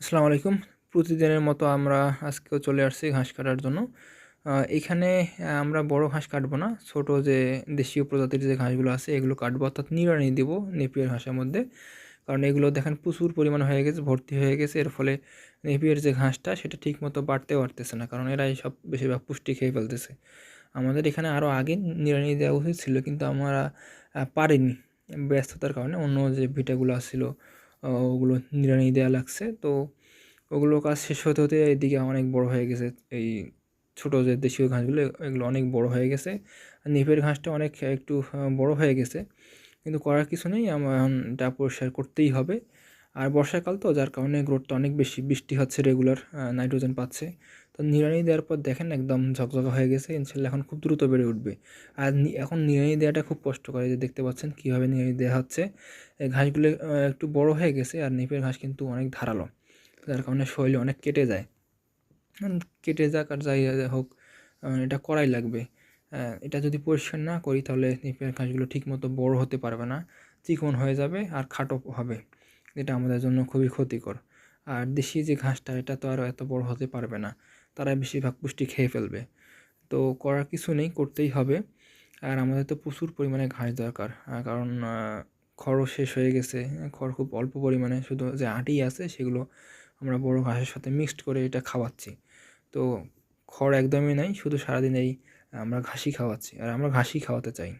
আসসালামু আলাইকুম। প্রতিদিনের মতো আমরা আজকেও চলে আসছি ঘাস কাটার জন্য। এখানে আমরা বড় ঘাস কাটবো না। ছোট যে দেশীয় প্রজাতির যে ঘাসগুলো আছে, এগুলো কাটবো। অর্থাৎ নিড়ানি দিব নেপিয়ার ঘাসের মধ্যে। কারণ এগুলো দেখেন প্রচুর পরিমাণ হয়ে গেছে, ভর্তি হয়ে গেছে। এর ফলে নেপিয়ার যে ঘাসটা, সেটা ঠিক মতো বাড়তে পারতেছে না। কারণ এরাই সব বেশিরভাগ পুষ্টি খেয়ে ফেলতেছে। আমাদের এখানে আরও আগে নিড়ানি দেওয়া উচিত ছিল, কিন্তু আমরা পারিনি ব্যস্ততার কারণে। অন্য যে ভিটাগুলো আসছিল ওগুলো নিড়ানি দেওয়া লাগছে। তো ওগুলো কাজ শেষ হতে হতে এদিকে অনেক বড় হয়ে গেছে। এই ছোটো যে দেশীয় ঘাসগুলো, এগুলো অনেক বড় হয়ে গেছে। নিপের ঘাসটা অনেক একটু বড় হয়ে গেছে। কিন্তু করার কিছু নেই, আমার এখন এটা পরিষ্কার করতেই হবে। আর বর্ষাকাল তো, যার কারণে গ্রোথটা অনেক বেশি, বৃষ্টি হচ্ছে রেগুলার নাইট্রোজেন পাচ্ছে। তো নিড়ানি দেওয়ার পর দেখেন একদম ঝকঝকা হয়ে গেছে, ইনশাল্লাহ এখন খুব দ্রুত বেড়ে উঠবে। আর এখন নিড়ানি দেওয়াটা খুব কষ্টকর, এই যে দেখতে পাচ্ছেন কীভাবে নিড়ানি দেওয়া হচ্ছে। ঘাসগুলো একটু বড় হয়ে গেছে আর নিপের ঘাস কিন্তু অনেক ধারালো, যার কারণে শরীরে অনেক কেটে যায়। কেটে যাক আর যাই হোক এটা করাই লাগবে। এটা যদি পরিষ্কার না করি তাহলে নিপের ঘাসগুলো ঠিকমতো বড় হতে পারবে না, চিকন হয়ে যাবে আর খাটো হবে। এটা আমাদের জন্য খুবই ক্ষতিকর। আর দেশি যে ঘাসটা, এটা তো আর এত বড় হতে পারবে না। তারা বেশিরভাগ পুষ্টি খেয়ে ফেলবে। তো করার কিছু নেই, করতেই হবে। আর আমাদের তো প্রচুর পরিমাণে ঘাস দরকার। কারণ খড়ও শেষ হয়ে গেছে। খড় খুব অল্প পরিমাণে, শুধু যে আটি আছে, সেগুলো আমরা বড় ঘাসের সাথে মিক্সড করে এটা খাওয়াচ্ছি। তো খড় একদমই নাই, শুধু সারাদিন এই আমরা ঘাসই খাওয়াচ্ছি। আর আমরা ঘাসই খাওয়াতে চাই।